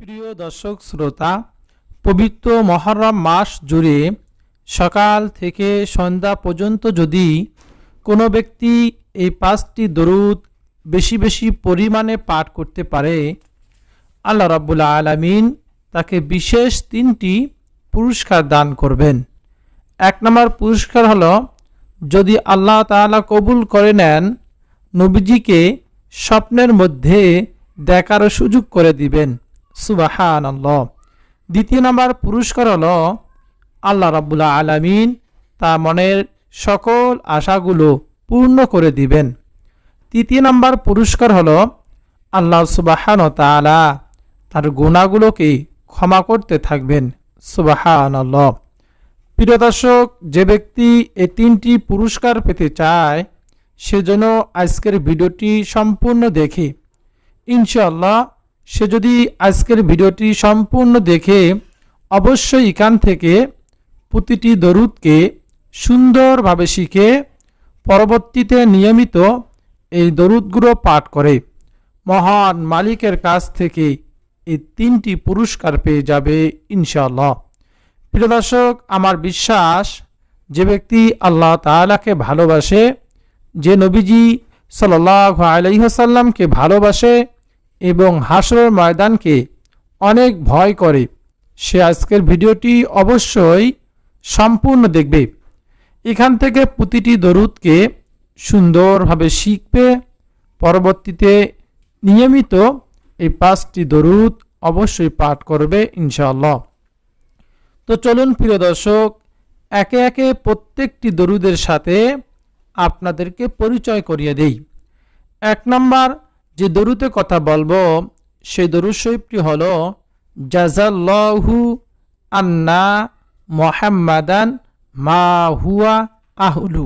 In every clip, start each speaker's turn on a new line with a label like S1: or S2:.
S1: প্রিয় দর্শক, শ্রোতা, পবিত্র মহরম মাস জুড়ে সকাল থেকে সন্ধ্যা পর্যন্ত যদি কোনো ব্যক্তি এই পাঁচটি দরুদ বেশি বেশি পরিমাণে পাঠ করতে পারে, আল্লাহ রাব্বুল আলামিন তাকে বিশেষ তিনটি পুরস্কার দান করবেন। এক নম্বর পুরস্কার হলো, যদি আল্লাহ তাআলা কবুল করে নেন, নবীজিকে স্বপ্নের মধ্যে দেখার সুযোগ করে দিবেন। সুবাহান দ্বিতীয় নম্বর পুরস্কার হলো আল্লাহ রাব্বুল্লাহ আলামিন তা মনের সকল আশাগুলো পূর্ণ করে দিবেন। তৃতীয় নম্বর পুরস্কার হলো আল্লাহ সুবাহান তাআলা তার গুণাগুলোকে ক্ষমা করতে থাকবেন। সুবাহান প্রিয় দর্শক, যে ব্যক্তি এই তিনটি পুরস্কার পেতে চায় সেজন্য আজকের ভিডিওটি সম্পূর্ণ দেখে। ইনশাল্লাহ সে যদি আজকের ভিডিওটি সম্পূর্ণ দেখে অবশ্যই এখান থেকে প্রতিটি দরুদকে সুন্দরভাবে শিখে পরবর্তীতে নিয়মিত এই দরুদগুলো পাঠ করে। মহান মালিকের কাছ থেকে এই তিনটি পুরস্কার পেয়ে যাবে ইনশাল্লাহ প্রিয় দর্শক, আমার বিশ্বাস যে ব্যক্তি আল্লাহ তাআলাকে ভালোবাসে, যে নবীজি সাল্লাহ আলহিহাসাল্লামকে ভালোবাসে এবং হাসরের ময়দানকে অনেক ভয় করে। সে আজকের ভিডিওটি অবশ্যই সম্পূর্ণ দেখবে। এখান থেকে প্রতিটি দরুদকে সুন্দরভাবে শিখবে। পরবর্তীতে নিয়মিত এই পাঁচটি দরুদ অবশ্যই পাঠ করবে ইনশাআল্লাহ। তো চলুন প্রিয় দর্শক, একে একে প্রত্যেকটি দরুদের সাথে আপনাদেরকে পরিচয় করিয়ে দেই। এক নম্বর যে দরুতে কথা বলব, সেই দরুদ শরীফটি হল জাজাল্লাহু আন্না মোহাম্মাদান মা হুয়া আহলু।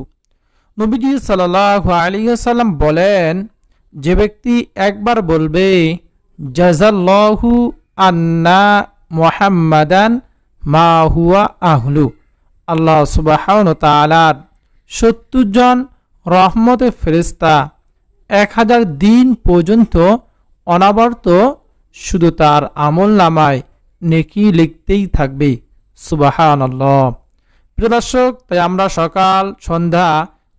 S1: নবীজি সাল্লাহ আলিয়াল্লাম বলেন, যে ব্যক্তি একবার বলবে জাজাল্লাহু আন্না মোহাম্মাদান মা হুয়া আহলু। আল্লাহ সুবাহ তালার সত্তর জন রহমতে ফেরিস্তা এক হাজার দিন পর্যন্ত অনাবর্ত শুধু তার আমল নামায় নেকি লিখতেই থাকবে। সুবাহান প্রিয় দর্শক, তাই আমরা সকাল, সন্ধ্যা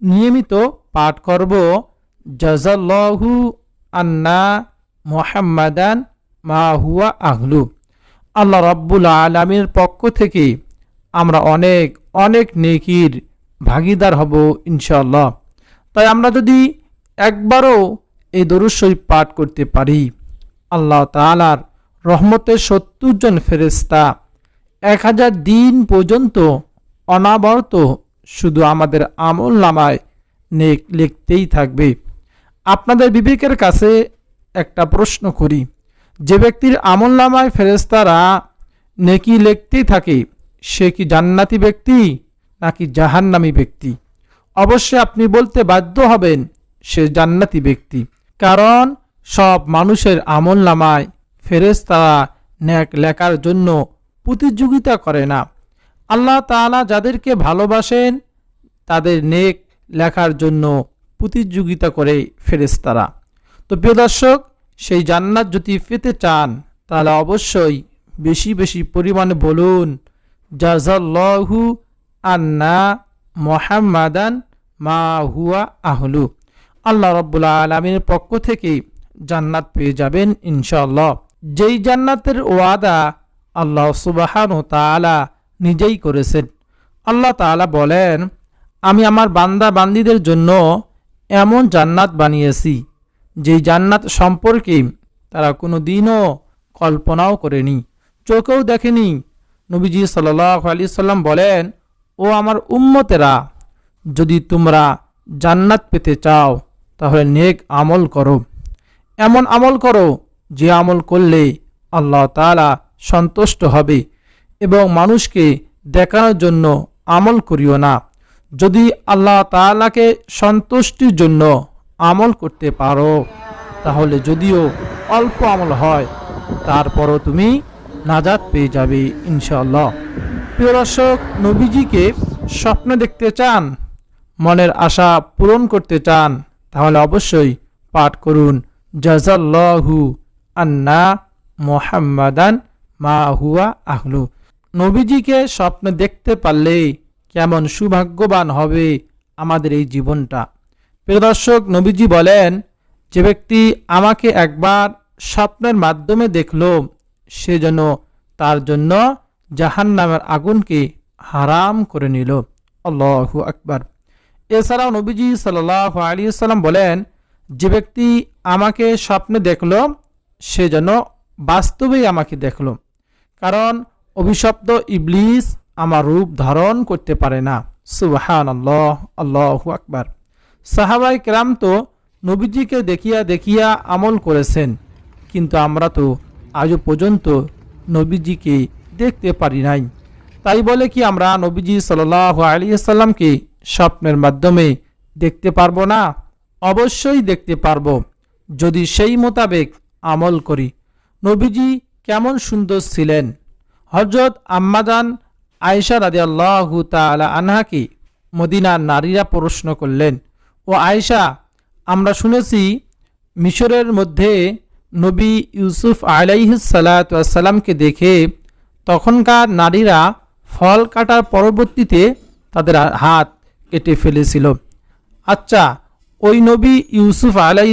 S1: নিয়মিত পাঠ করব জাজাল্লাহু আন্না মোহাম্মাদান মা হুয়া আহলু। আল্লাহ রব্বুল আলমীর পক্ষ থেকে আমরা অনেক অনেক নেকির ভাগিদার হব ইনশাল্লাহ তাই আমরা যদি একবারও এই শরীফ পাঠ করতে পারি। আল্লাহ তালার রহমতের সত্তর জন ফেরেস্তা এক হাজার দিন পর্যন্ত অনাবর্ত শুধু আমাদের আমল নামায় লিখতেই থাকবে। আপনাদের বিবেকের কাছে একটা প্রশ্ন করি। যে ব্যক্তির আমল নামায় ফেরেস্তারা নেকি লিখতেই থাকে, সে কি জান্নাতি ব্যক্তি নাকি জাহান্নামি ব্যক্তি? অবশ্যই আপনি বলতে বাধ্য হবেন সে জান্নাতি ব্যক্তি। কারণ সব মানুষের আমল নামায় ফেরেস্তারা ন্যাক লেখার জন্য প্রতিযোগিতা করে না। আল্লাহ তাআলা যাদেরকে ভালোবাসেন, তাদের নেক লেখার জন্য প্রতিযোগিতা করে ফেরেস্তারা তো প্রিয় দর্শক, সেই জান্নাত যদি পেতে চান, তাহলে অবশ্যই বেশি বেশি পরিমাণে বলুন জাজাল্লাহু আন্না মোহাম্মাদান মা হুয়া আহলু। আল্লাহ রব্বুল্লা আলমীর পক্ষ থেকে জান্নাত পেয়ে যাবেন ইনশাল্লাহ যেই জান্নাতের ওয়াদা আল্লাহ সুবাহান ও তালা নিজেই করেছেন। আল্লাহ তালা বলেন, আমি আমার বান্দা বান্দিদের জন্য এমন জান্নাত বানিয়েছি, যেই জান্নাত সম্পর্কে তারা কোনো দিনও কল্পনাও করেনি, চোখেও দেখেনি। নবীজি সাল্লাহ সাল্লাম বলেন, ও আমার উম্মতেরা, যদি তোমরা জান্নাত পেতে চাও তাহলে নেক আমল করো। এমন আমল করো যে আমল করলে আল্লাহ তালা সন্তুষ্ট হবে এবং মানুষকে দেখানোর জন্য আমল করিও না। যদি আল্লাহ তালাকে সন্তুষ্টির জন্য আমল করতে পারো, তাহলে যদিও অল্প আমল হয়, তারপরও তুমি নাজাদ পেয়ে যাবে ইনশাল্লাহ প্রিয় দর্শক, নবীজিকে স্বপ্ন দেখতে চান, মনের আশা পূরণ করতে চান তাহলে অবশ্যই পাঠ করুন। জাজাল্লাহু আন্না মোহাম্মাদান মা হুয়া আহলু। নবীজিকে স্বপ্নে দেখতে পারলে কেমন সৌভাগ্যবান হবে আমাদের এই জীবনটা। প্রিয় দর্শক, নবীজি বলেন, যে ব্যক্তি আমাকে একবার স্বপ্নের মাধ্যমে দেখল, সে যেন তার জন্য জাহান নামের আগুনকে হারাম করে নিল। আল্লাহু আকবার। এছাড়াও নবীজি সাল্লাহ আলী সাল্লাম বলেন, যে ব্যক্তি আমাকে স্বপ্নে দেখল, সে যেন বাস্তবেই আমাকে দেখল। কারণ অভিশপ্ত ইবলিস আমার রূপ ধারণ করতে পারে না। সুবাহান আল্লাহ আল্লাহু আকবার। সাহাবাই কেরাম তো নবীজিকে দেখিয়া দেখিয়া আমল করেছেন, কিন্তু আমরা তো আজও পর্যন্ত নবীজিকে দেখতে পারি নাই। তাই বলে কি আমরা নবীজি সাল্লাহ আলিয়াল্লামকে স্বপ্নের মাধ্যমে দেখতে পারব না, অবশ্যই দেখতে পারব। যদি সেই মোতাবেক আমল করি। নবীজি কেমন সুন্দর ছিলেন। হজরত আম্মাজান আয়েশা রাদি আল্লাহু তালা আনহাকে মদিনার নারীরা প্রশ্ন করলেন, ও আয়েশা, আমরা শুনেছি মিশরের মধ্যে নবী ইউসুফ আলাইসালাতামকে দেখে তখনকার নারীরা ফল কাটার পরবর্তীতে তাদের হাত কেটে ফেলেছিল। আচ্ছা ওই নবী ইউসুফ আলাই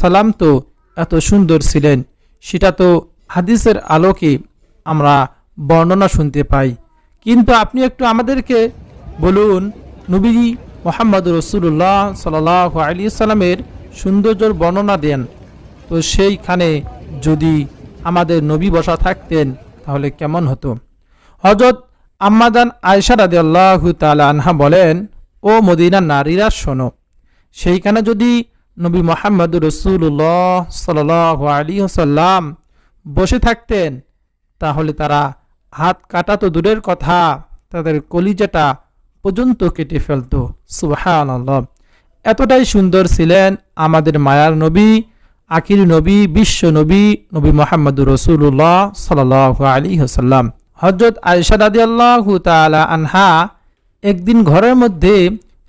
S1: সালাম তো এত সুন্দর ছিলেন, সেটা তো হাদিসের আলোকে আমরা বর্ণনা শুনতে পাই। কিন্তু আপনি একটু আমাদেরকে বলুন, নবী মোহাম্মদ রসুল্লাহ সাল আলী সাল্লামের সৌন্দর্যর বর্ণনা দেন। তো সেইখানে যদি আমাদের নবী বসা থাকতেন, তাহলে কেমন হতো? হজরত আম্মাদান আয়সা রাদি আল্লাহ তালা আনহা বলেন, ও মদিনা নারীরা, শোনো, সেইখানে যদি নবী মোহাম্মদ রসুল্লাহ সাল আলী সাল্লাম বসে থাকতেন, তাহলে তারা হাত কাটা তো দূরের কথা, তাদের কলিজাটা পর্যন্ত কেটে ফেলত। সুবাহান এতটাই সুন্দর ছিলেন আমাদের মায়ার নবী আকির নবী, বিশ্ব নবী নবী মোহাম্মদ রসুল্লাহ সাল আলী হাসাল্লাম হজরত আয়সাদাদি আল্লাহ তালা আনহা একদিন ঘরের মধ্যে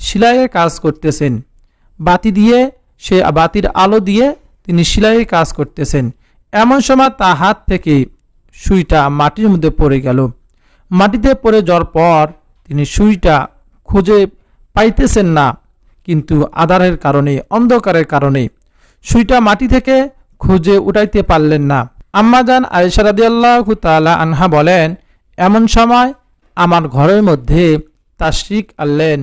S1: সেলাইয়ের কাজ করতেছেন। বাতি দিয়ে, সে বাতির আলো দিয়ে তিনি সেলাইয়ের কাজ করতেছেন। এমন সময় তা হাত থেকে সুইটা মাটির মধ্যে পড়ে গেল। মাটিতে পড়ে যাওয়ার পর তিনি সুইটা খুঁজে পাইতেছেন না, কিন্তু আধারের কারণে, অন্ধকারের কারণে। সুইটা মাটি থেকে খুঁজে উঠাইতে পারলেন না। আম্মাজান আয়সারাদি আল্লাহ তালা আনহা বলেন এমন সময় আমার ঘরের মধ্যে তাশরিক আনলেন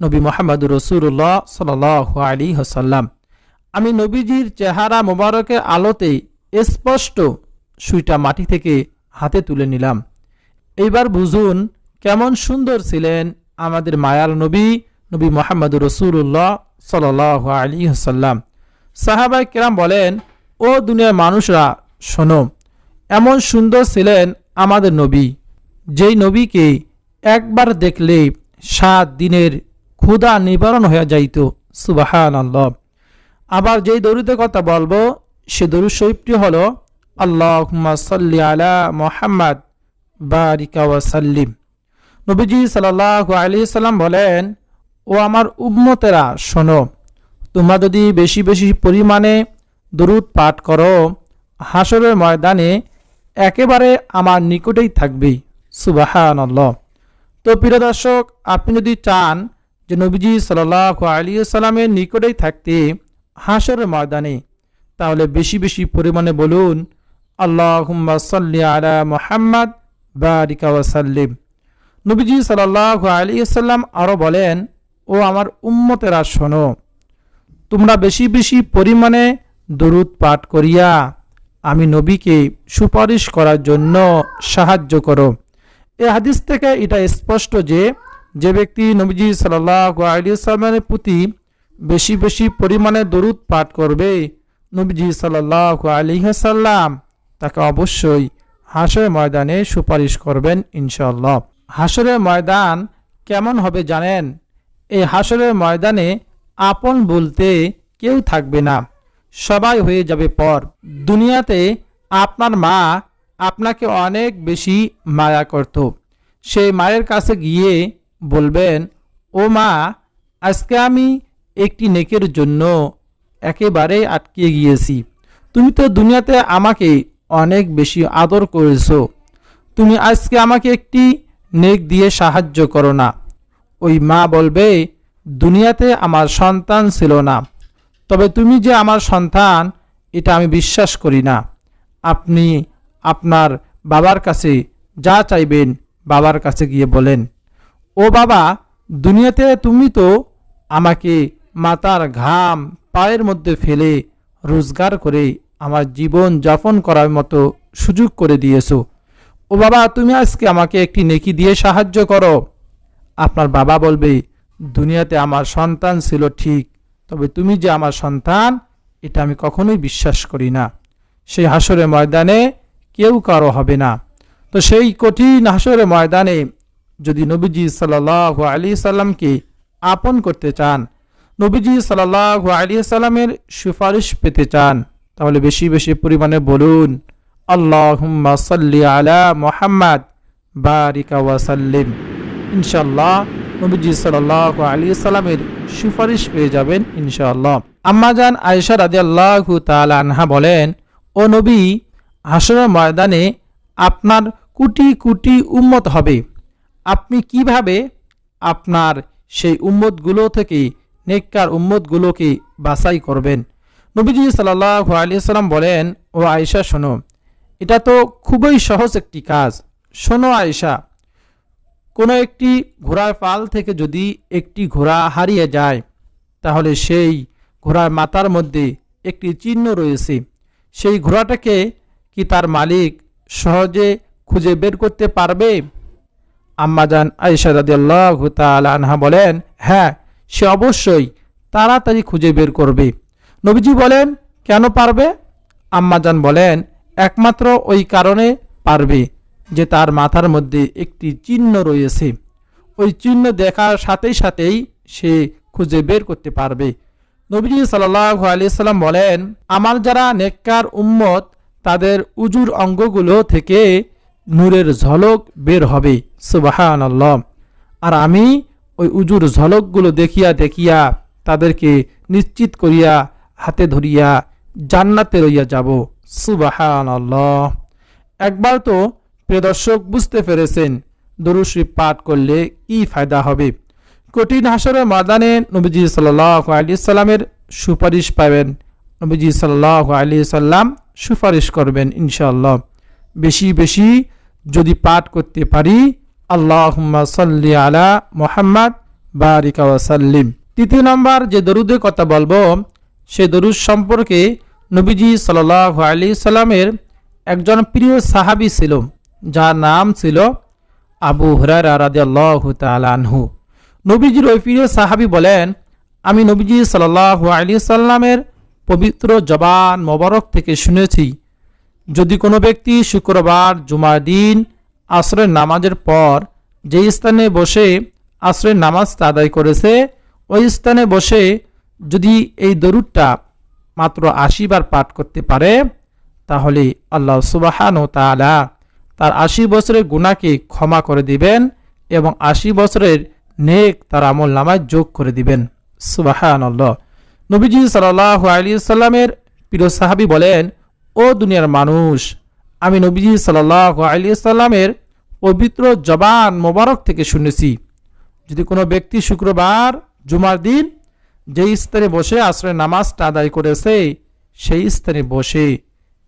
S1: নবী মোহাম্মদ রসুল্লাহ সাল আলী হাসাল্লাম আমি নবীজির চেহারা মোবারকের আলোতে স্পষ্ট সুইটা মাটি থেকে হাতে তুলে নিলাম। এইবার বুঝুন কেমন সুন্দর ছিলেন আমাদের মায়ার নবী নবী মোহাম্মদ রসুল্লাহ সাল আলী হাসাল্লাম সাহাবাই কেরাম বলেন, ও দুনিয়ার মানুষরা, শোনো, এমন সুন্দর ছিলেন আমাদের নবী। যেই নবীকে একবার দেখলে সাত দিনের ক্ষুধা নিবারণ হয়ে যাইত সুবাহান আল্লাহ আবার যেই দরুদের কথা বলব, সে দরুদ শরীফটি হল আল্লাহ সাল্লি আলা মোহাম্মদ, বারিকা ওয়াসাল্লিম নবীজি সাল্লাহ আলি সাল্লাম বলেন, ও আমার উম্মতেরা, শোনো, তোমরা যদি বেশি বেশি পরিমাণে দরুদ পাঠ করো হাসরের ময়দানে একেবারে আমার নিকটেই থাকবে সুবাহান তো প্রিয় দর্শক, আপনি যদি চান যে নবীজি সাল্লাহ আলী সাল্লামের নিকটেই থাকতে হাসরের ময়দানে, তাহলে বেশি বেশি পরিমাণে বলুন আল্লাহ সাল্লি আলা মোহাম্মদ, বারিকা ওয়াসাল্লিম। নবীজি সাল্লাহ আলী সাল্লাম আরও বলেন, ও আমার উম্মতেরা শোনো, তোমরা বেশি বেশি পরিমাণে দরুদ পাঠ করিয়া, আমি নবীকে সুপারিশ করার জন্য সাহায্য করো। এ হাদিস থেকে এটা স্পষ্ট যে যে ব্যক্তি নবীজি সাল্লাহ আলী সাল্লামের প্রতি বেশি বেশি পরিমাণে দরুদ পাঠ করবে, নবীজি সাল্লাহ আলী সাল্লাম তাকে অবশ্যই হাসরের ময়দানে সুপারিশ করবেন ইনশাল্লাহ হাসরের ময়দান কেমন হবে জানেন? এই হাসরের ময়দানে আপন বলতে কেউ থাকবে না। সবাই হয়ে যাবে পর। দুনিয়াতে আপনার মা আপনাকে অনেক বেশি মায়া করত। সেই মায়ের কাছে গিয়ে বলবেন, ও মা, আজকে আমি একটি নেকের জন্য একেবারে আটকে গিয়েছি। তুমি তো দুনিয়াতে আমাকে অনেক বেশি আদর করেছ। তুমি আজকে আমাকে একটি নেক দিয়ে সাহায্য করো না। ওই মা বলবে, দুনিয়াতে আমার সন্তান ছিল না। তবে তুমি যে আমার সন্তান, এটা আমি বিশ্বাস করি না। আপনি আপনার বাবার কাছে যা চাইবেন বাবার কাছে গিয়ে বলেন, ও বাবা, দুনিয়াতে তুমি তো আমাকে মাতার ঘাম পায়ের মধ্যে ফেলে রোজগার করে আমার জীবন যাপন করার মতো সুযোগ করে দিয়েছ। ও বাবা, তুমি আজকে আমাকে একটি নেকি দিয়ে সাহায্য করো। আপনার বাবা বলবে, দুনিয়াতে আমার সন্তান ছিল ঠিক, তবে তুমি যে আমার সন্তান, এটা আমি কখনোই বিশ্বাস করি না। সেই হাসরে ময়দানে কেউ কারও হবে না। তো সেই কঠিন হাসরে ময়দানে যদি নবীজি সাল্লাহ আলী সাল্লামকে আপন করতে চান, নবীজি সাল্লাহ আলী সাল্লামের সুপারিশ পেতে চান, তাহলে বেশি বেশি পরিমাণে বলুন, আল্লাহুম্মা সাল্লি আলা মোহাম্মদ, বারিকা ওয়াসাল্লিম ইনশাল্লাহ নবীজি সাল্লাহ আলী সাল্লামের সুপারিশ পেয়ে যাবেন ইনশাআল্লাহ। আম্মাজান আয়েশা রাজি আল্লাহ আনহা বলেন, ও নবী হাসরের ময়দানে আপনার কোটি কোটি উম্মত হবে। আপনি কীভাবে আপনার সেই উম্মতগুলো থেকে, নেককার উম্মতগুলোকে বাছাই করবেন? নবীজি সাল্লাহ আলী সাল্লাম বলেন, ও আয়েশা, শোনো, এটা তো খুবই সহজ একটি কাজ। শোনো আয়েশা, কোনো একটি ঘোড়ার পাল থেকে যদি একটি ঘোড়া হারিয়ে যায়, তাহলে সেই ঘোড়ার মাথার মধ্যে একটি চিহ্ন রয়েছে। সেই ঘোড়াটাকে কি তার মালিক সহজে খুঁজে বের করতে পারবে? আম্মাজান আনহা বলেন হ্যাঁ সে অবশ্যই তাড়াতাড়ি খুঁজে বের করবে। নবীজি বলেন, কেন পারবে? আম্মাজান বলেন, একমাত্র ওই কারণে পারবে যে তার মাথার মধ্যে একটি চিহ্ন রয়েছে। ওই চিহ্ন দেখার সাথেই সাথেই সে খুঁজে বের করতে পারবে। নবীজি সাল্লাহ আলিয়াল্লাম বলেন, আমার যারা নেককার উম্মত তাদের উজুর অঙ্গগুলো থেকে নূরের ঝলক বের হবে। সুবাহান আর আমি ওই উজুর ঝলকগুলো দেখিয়া দেখিয়া তাদেরকে নিশ্চিত করিয়া হাতে ধরিয়া জান্নাতে রইয়া যাব। সুবাহান একবার তো প্রিয় দর্শক বুঝতে পেরেছেন দরুশ্রী পাঠ করলে কি ফায়দা হবে। কঠিন হাসরের ময়দানে নবীজি সাল্লাহ আলি সাল্লামের সুপারিশ পাবেন। নবীজি সাল্লাহ আলি সাল্লাম সুপারিশ করবেন ইনশাআল্লাহ। বেশি বেশি যদি পাঠ করতে পারি আল্লাহ সাল্লি আলা মোহাম্মদ, বারিকা সাল্লিম। তৃতীয় নম্বর যে দরুদের কথা বলব, সে দরুদ সম্পর্কে নবীজি সাল্লাহ আলি সাল্লামের একজন প্রিয় সাহাবি ছিল, যার নাম ছিল আবু হরারা রাদিয়াল্লাহ তালানহু নবীজির ওই প্রিয় সাহাবি বলেন, আমি নবীজি সাল্লাহ আলি সাল্লামের পবিত্র জবান মোবারক থেকে শুনেছি, যদি কোনো ব্যক্তি শুক্রবার জুমার দিন আশ্রয়ের নামাজের পর যে স্থানে বসে আশ্রয়ের নামাজ আদায় করেছে, ওই স্থানে বসে যদি এই দরুদটা মাত্র আশিবার পাঠ করতে পারে, তাহলে আল্লাহ সুবাহান ও তালা তার আশি বছরের গুণাকে ক্ষমা করে দিবেন এবং আশি বছরের নেক তার আমল নামায় যোগ করে দিবেন। সুবাহান আল্লাহ নবীজি সাল্লাহ আলী সাল্লামের প্রিয় সাহাবি বলেন, ও দুনিয়ার মানুষ, আমি নবীজি সাল্লাহ আলী সাল্লামের পবিত্র জবান মোবারক থেকে শুনেছি। যদি কোনো ব্যক্তি শুক্রবার, জুমার দিন যেই স্থানে বসে আশ্রয় নামাজটা আদায় করেছে, সেই স্থানে বসে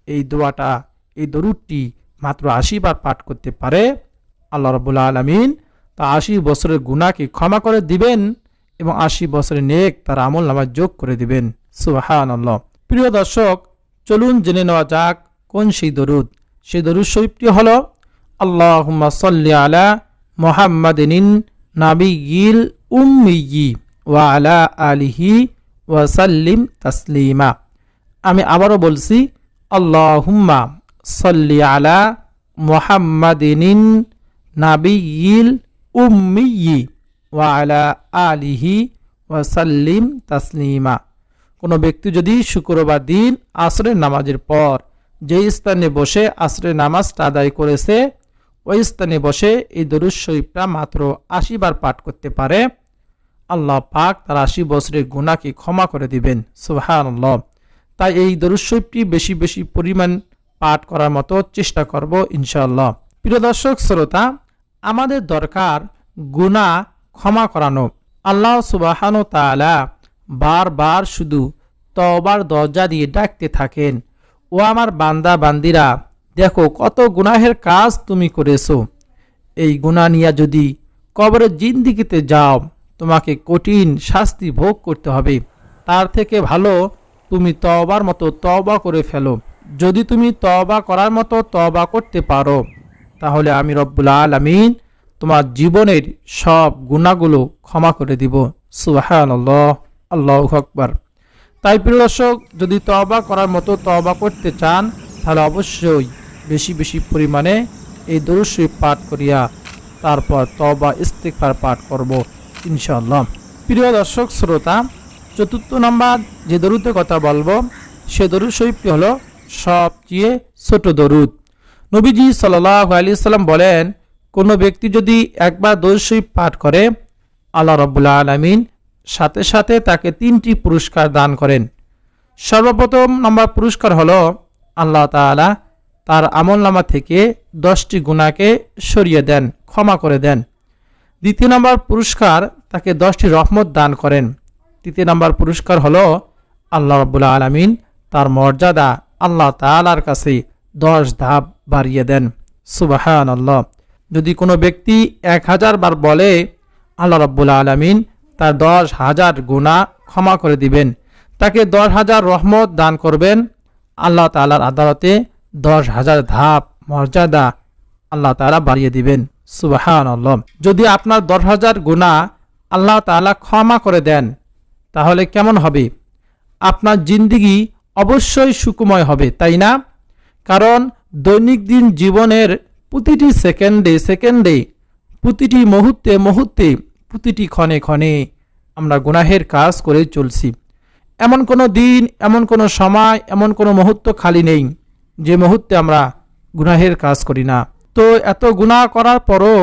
S1: এই দোয়াটা, এই দরুদটি মাত্র আশি বার পাঠ করতে পারে। আল্লাহ রবুল্লা আলমিন তা আশি বছরের গুণাকে ক্ষমা করে দিবেন। এবং আশি বছরের নেক তার আমল নামাজ যোগ করে দিবেন। সুবাহান আল্লাহ প্রিয় দর্শক, চলুন জেনে নেওয়া যাক কোন সেই দরুদ। সেই দরুদ শরীফটি হল আল্লাহ সাল্লি আলা মোহাম্মদিন নাবিগিল উম্মিয়ি ওয়া আলা আলিহি ওয়াসাল্লিম তাসলিমা। আমি আবারও বলছি, আল্লাহুম্মা সল্লি আলা মোহাম্মদিন নাবিয়িল উম্মিয়ি ওয়া আলা আলিহি ওয়াসাল্লিম তাসলিমা। কোনো ব্যক্তি যদি শুক্রবার দিন আসরের নামাজের পর যে স্থানে বসে আসরের নামাজটা আদায় করেছে, ওই স্থানে বসে এই দরুদ শরীফটা মাত্র আশি বার পাঠ করতে পারে। আল্লাহ পাক তার আশি বছরের গুণাকে ক্ষমা করে দিবেন। সুহান তাই এই দরুদ শরীফটি বেশি বেশি পরিমাণ পাঠ করার মতো চেষ্টা করব ইনশাআল্লাহ। প্রিয় দর্শক, শ্রোতা, আমাদের দরকার গুণা ক্ষমা করানো। আল্লাহ সুবাহানো তাআলা বারবার শুধু তবার দরজা দিয়ে ডাকতে থাকেন। ও আমার বান্দা, বান্দিরা, দেখো কত গুনাহের কাজ তুমি করেছ। এই গুণা নিয়ে যদি কবরের জিন্দিগিতে যাও, তোমাকে কঠিন শাস্তি ভোগ করতে হবে। তার থেকে ভালো তুমি তবার মতো তবা করে ফেলো। যদি তুমি তবা করার মতো তবা করতে পারো, তাহলে আমি রব্বুল আলমিন তোমার জীবনের সব গুণাগুলো ক্ষমা করে দিব। সুবাহান আল্লাহ আল্লাহ আকবর। তাই প্রিয় দর্শক, যদি তবা করার মতো তবা করতে চান, তাহলে অবশ্যই বেশি বেশি পরিমাণে এই দরুশ্রী পাঠ করিয়া তারপর তবা ইস্তেকবার পাঠ করব ইনশাআল্লাহ। প্রিয় দর্শক, শ্রোতা, চতুর্থ নাম্বার যে দরুদের কথা বলব, সে দরুদ শরীফটি হলো সবচেয়ে ছোট দরুদ। নবীজি সাল্লাহ আলি সাল্লাম বলেন কোনো ব্যক্তি যদি একবার দরুদ পাঠ করে, আল্লাহ রব্বুল্লা আলমিন সাথে সাথে তাকে তিনটি পুরস্কার দান করেন। সর্বপ্রথম নম্বর পুরস্কার হলো আল্লাহ তাআলা তার আমলনামা থেকে দশটি গুণাকে সরিয়ে দেন, ক্ষমা করে দেন। দ্বিতীয় নম্বর পুরস্কার তাকে দশটি রহমত দান করেন। তৃতীয় নম্বর পুরস্কার হলো আল্লাহ রব্বুল্লা আলমিন তার মর্যাদা আল্লাহ তালার কাছে দশ ধাপ বাড়িয়ে দেন। সুবাহান আল্লাহ যদি কোনো ব্যক্তি এক হাজার বার বলে, আল্লাহ রব্বুল্লা আলমিন তার দশ হাজার গুণা ক্ষমা করে দিবেন। তাকে দশ হাজার রহমত দান করবেন। আল্লাহ তালার আদালতে দশ হাজার ধাপ মর্যাদা আল্লাহ তালা বাড়িয়ে দিবেন। সুবাহান আল্লম যদি আপনার দশ হাজার গুণা আল্লাহ তালা ক্ষমা করে দেন, তাহলে কেমন হবে? আপনার জিন্দিগি অবশ্যই সুকুময় হবে, তাই না? কারণ দৈনিক দিন জীবনের প্রতিটি সেকেন্ডে সেকেন্ডে, প্রতিটি মুহূর্তে মুহূর্তে, প্রতিটি ক্ষণে ক্ষণে আমরা গুনাহের কাজ করে চলছি। এমন কোনো দিন, এমন কোনো সময়, এমন কোনো মুহূর্ত খালি নেই যে মুহূর্তে আমরা গুনাহের কাজ করি না। তো এত গুনাহ করার পরও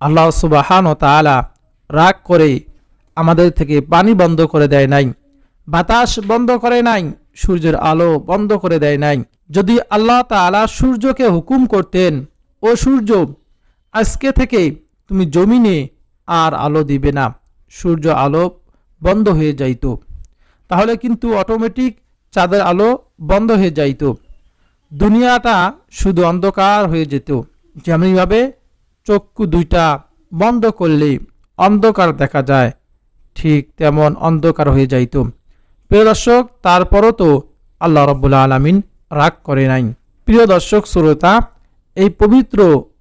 S1: আল্লাহ সুবাহান ও তালা রাগ করে আমাদের থেকে পানি বন্ধ করে দেয় নাই, বাতাস বন্ধ করে নাই, সূর্যের আলো বন্ধ করে দেয় নাই। যদি আল্লাহ তালা সূর্যকে হুকুম করতেন ও সূর্য, আজকে থেকে তুমি জমিনে আর আলো দিবে না। সূর্য আলো বন্ধ হয়ে যাইত। তাহলে কিন্তু অটোমেটিক চাঁদের আলো বন্ধ হয়ে যাইত। দুনিয়াটা শুধু অন্ধকার হয়ে যেত। যেমনইভাবে চক্ষু দুইটা বন্ধ করলে অন্ধকার দেখা যায়, ঠিক তেমন অন্ধকার হয়ে যাইত। প্রিয় দর্শক, তারপরও তো আল্লাহ রব্বুল্লা আলমিন রাগ করে নাই। প্রিয় দর্শক, শ্রোতা এই পবিত্র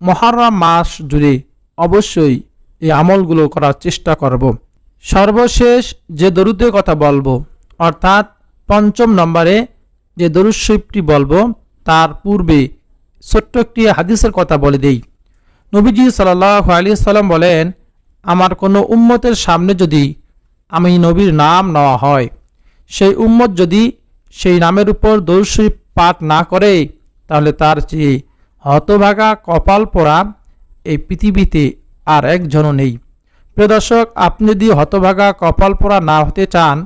S1: মহারাম মাস জুড়ে অবশ্যই এই আমলগুলো করার চেষ্টা করব। সর্বশেষ যে দরুদের কথা বলব, অর্থাৎ পঞ্চম নম্বরে যে দরুদ শরীফটি বলব, তার পূর্বে ছোট্ট একটি হাদিসের কথা বলে দেই। নবীজি সাল্লাহ আলী সাল্লাম বলেন, আমার কোনো উম্মতের সামনে যদি আমি নবীর নাম নেওয়া হয়, সেই উম্মত যদি সেই নামের উপর দরুদ শরীফ পাঠ না করে, তাহলে তার চেয়ে হতভাগা কপাল পড়া এই পৃথিবীতে আর একজনও নেই। প্রিয় দর্শক, আপনি যদি হতভাগা কপাল পড়া না হতে চান,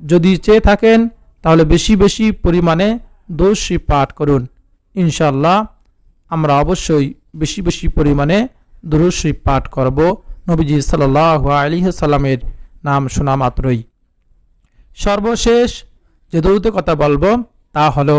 S1: যদি চেয়ে থাকেন, তাহলে বেশি বেশি পরিমাণে দোষী পাঠ করুন। ইনশাল্লাহ আমরা অবশ্যই বেশি বেশি পরিমাণে দরুশ্রী পাঠ করব। নবীজি সাল্লাহ সাল্লামের নাম শোনা মাত্রই। সর্বশেষ যে দরুদের কথা বলব, তা হলো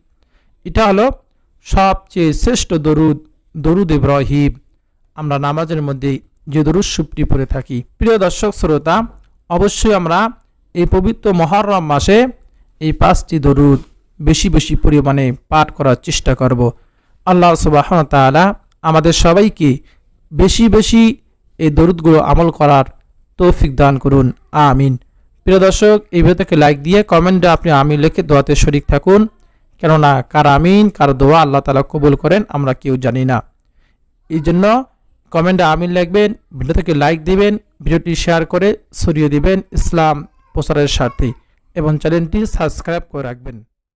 S1: এটা হলো সবচেয়ে শ্রেষ্ঠ দরুদ দরুদ ইব্রাহিম। আমরা নামাজের মধ্যে যে দরুদ সুপটি পড়ে থাকি। প্রিয় দর্শক, শ্রোতা, অবশ্যই আমরা এই পবিত্র মহরম মাসে এই পাঁচটি দরুদ বেশি বেশি পরিমাণে পাঠ করার চেষ্টা করব। আল্লাহ সুবাহ তালা আমাদের সবাইকে বেশি বেশি এই দরুদগুলো আমল করার তৌফিক দান করুন। আমিন। প্রিয় দর্শক, এই ভিডিওটাকে লাইক দিয়ে কমেন্টে আপনি আমি লিখে দোয়াতে শরিক থাকুন। কেননা কার আমিন, কার দোয়া আল্লাহ তালা কবুল করেন, আমরা কেউ জানি না। এই জন্য কমেন্টে আমিন লিখবেন ভিডিওটাকে লাইক দিবেন, ভিডিওটি শেয়ার করে ছড়িয়ে দিবেন ইসলাম প্রচারের স্বার্থে এবং চ্যানেলটি সাবস্ক্রাইব করে রাখবেন।